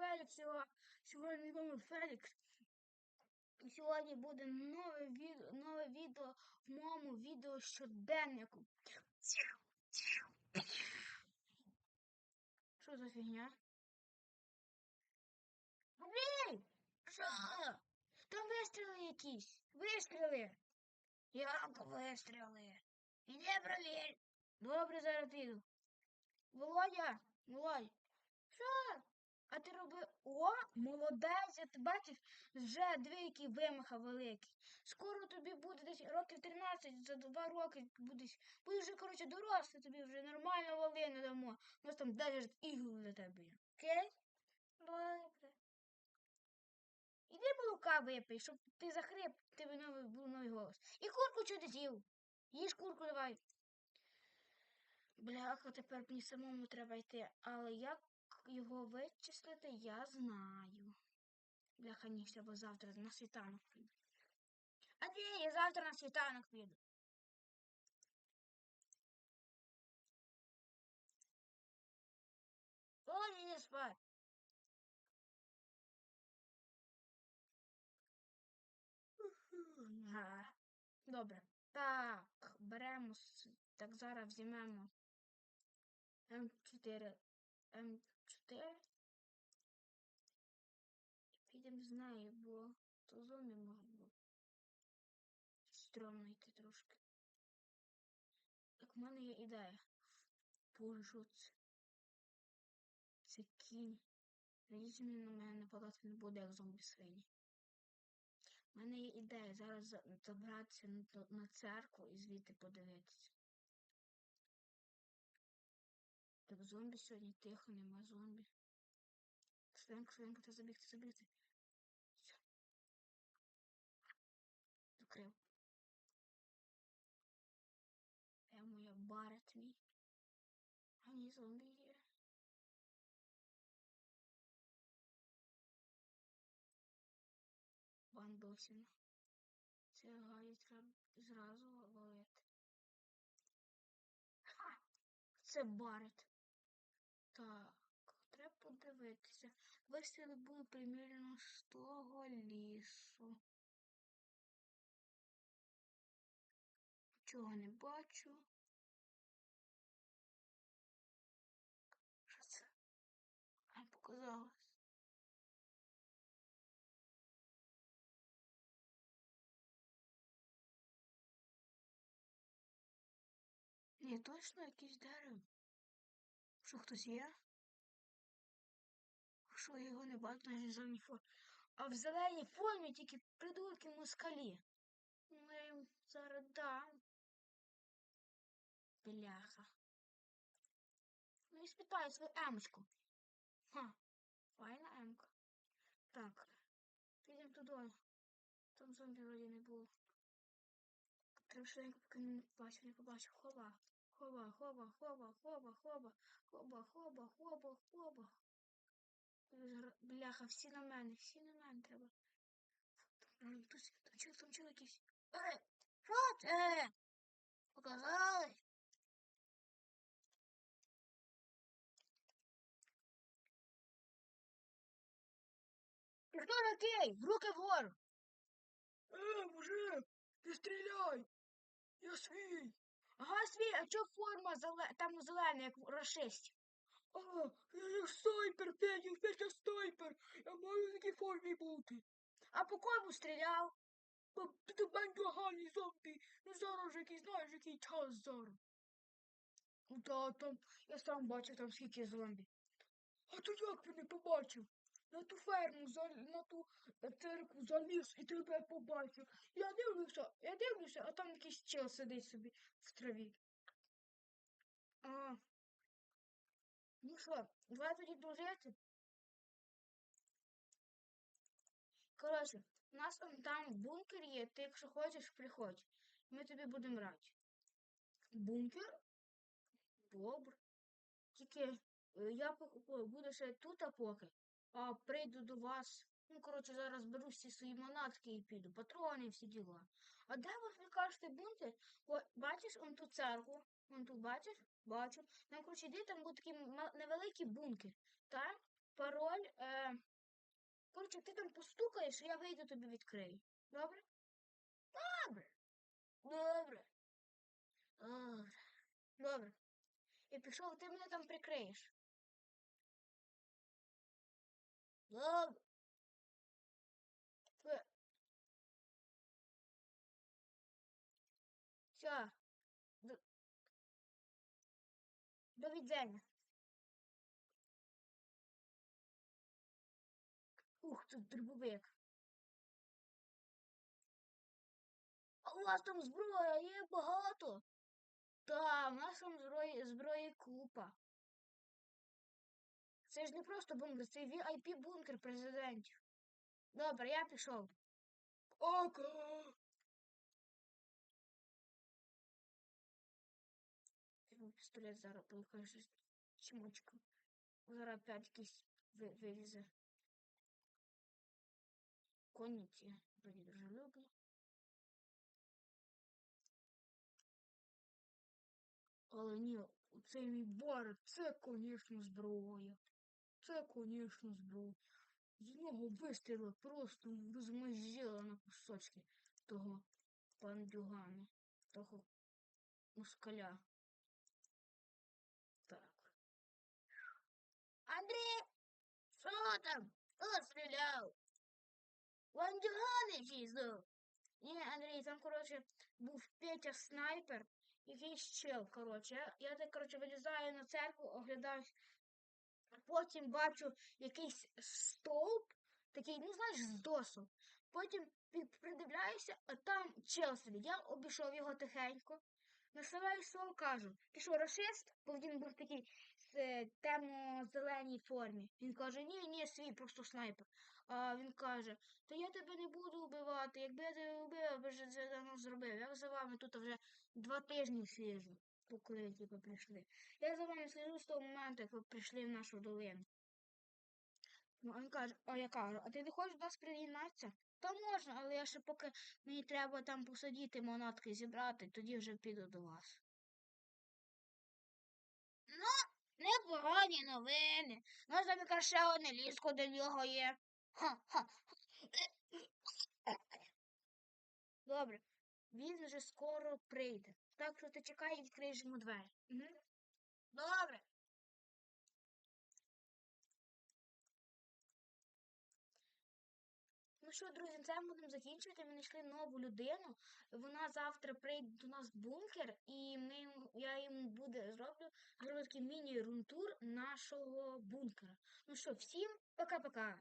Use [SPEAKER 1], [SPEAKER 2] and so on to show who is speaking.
[SPEAKER 1] Фелікс, його сьогодні вами Фелікс. І сьогодні буде нове відео, нове відео в моєму відео щоденнику. Що за фігня? Блін! Що? Там вистріли якісь. Вистріли. Як вистріли? Іди провір. Добре, зараз піду. Володя, Володь, що? О, молодець, я ти бачиш, вже дві які вимаха великий. Скоро тобі буде десь років 13, за два роки будеш. Будеш вже, коротше, дорослий, тобі вже нормально волини дамо. Нас там навіть ігл для тебе. Окей? Добре. Іди молока випий, щоб ти захрип, тебе новий був новий голос. І курку чого ти з'їв? Їж курку давай. Бляха, тепер мені самому треба йти. Але як його вичислити, я знаю. Бляха, ні, все, бо завтра на світанок піду. А де я завтра на світанок піду? Ой, не спать. Добре. Так, беремо. Так, зараз візьмемо М4. М4. Підемо з нею, бо то зомбі може бути. Стрьомно йти трошки. Так, в мене є ідея. Боже, це? Це кінь. Надіюсь, він на мене нападати не буде, як зомбі свині. У мене є ідея зараз забратися на церкву і звідти подивитися. Так, зомбі сьогодні тихо, нема зомбі. Швиденько, швиденько, та забігти, забігти. Все. Закрив. Де моя барет мій? А ні, зомбі є. Бандосіна. Це гаю треба зразу ловити. Ха! Це барет. Так, треба подивитися. Вистріли були примірно з того лісу. Чого не бачу. Що це? А показалось. Ні, точно якесь дерево. Що хтось є? Що я його не бачу на зеленій формі. А в зеленій формі тільки придурки москалі. Ну, я їм зараз дам. Бляха. Ну і спитаю свою емочку. Ха, файна емка. Так, підемо туди. Там зомбі вроді не було. Треба швиденько, поки не побачив, не побачив. Хоба. Хоба, хоба, хоба, хоба, хоба, хоба, хоба, хоба, хоба. Бляха, всі на мене, всі на мене треба. Хтось, там чого, там чого якийсь. Е, що це? Показали? Хто такий? Руки вгору. Е, мужик, не стріляй. Я свій. Ага, свій, а чого форма зеле... там зелена, як у? А, я снайпер, Петя, Петя снайпер. Я маю в такій формі бути. А по кому стріляв? Мене догані зомбі. Ну зараз який, знаєш, який час зараз. Ну та там, я сам бачив там скільки зомбі. А то як ти не побачив? На ту ферму, на ту церкву заліз і тебе побачив. Я дивлюся, я дивлюся, а там якийсь чел сидить собі в траві. А. Ну що, давай тоді дружити. Коротше, у нас там, там бункер є, ти якщо хочеш, приходь. Ми тобі будемо раді. Бункер? Добре. Тільки е, я буду ще тут а поки, а прийду до вас. Ну, коротше, зараз беру всі свої манатки і піду, патрони, всі діла. А де ви кажете бункер? О, бачиш он ту церкву? Он тут бачиш? Бачу. Там, коротше, йди, там був такий невеликий бункер. Так? пароль. Е... Коротше, ти там постукаєш, я вийду тобі відкрию. Добре? Добре. Добре. Добре. Добре. І пішов, ти мене там прикриєш. Добре. Е. Все. До... До. Ух, тут дробовик. А у вас там зброя є багато. Та, у нас там зброї, зброї купа. Це ж не просто бункер, це VIP бункер президентів. Добре, я пішов. Ока. Пістолет зараз полухає щось чмочку. Зараз опять якийсь ви- вилізе. Коні ці вроді дружелюбні. Але ні, цей мій бар, це, конечно, зброя. Це, конечно, зброя. З одного вистрілу просто розмозжила на кусочки того пандюгана, того москаля. Так. Андрій! Що там? Хто стріляв? Бандюгани чізу. Ні, Андрій, там, коротше, був Петя снайпер, якийсь чел, коротше. Я, я так, коротше, вилізаю на церкву, оглядаюсь, потім бачу якийсь стовп, такий, ну знаєш, з досу. Потім придивляюся, а там чел сидить. Я обійшов його тихенько. Наставляю слово, кажу, ти що, расист? Бо він був такий з е, темно-зеленій формі. Він каже, ні, ні, свій, просто снайпер. А він каже, та я тебе не буду вбивати. Якби я тебе вбив, я б вже це давно зробив. Я за вами тут вже два тижні сліжу, поки ви типу, прийшли. Я за вами сліжу з того моменту, як ви прийшли в нашу долину. Ну, він каже, а я кажу, а ти не хочеш до нас приєднатися? Та можна, але я ще поки мені треба там посадити монатки зібрати, тоді вже піду до вас. Ну, непогані новини. У нас там ще одне ліжко до нього є. Ха-ха. Добре, він вже скоро прийде. Так що ти чекай і відкриєш йому двері. Угу. Добре. Ну що, друзі, на цьому будемо закінчувати. Ми знайшли нову людину. Вона завтра прийде до нас в бункер, і ми, я йому буде зроблю, зроблю такий міні-рунтур нашого бункера. Ну що, всім пока-пока.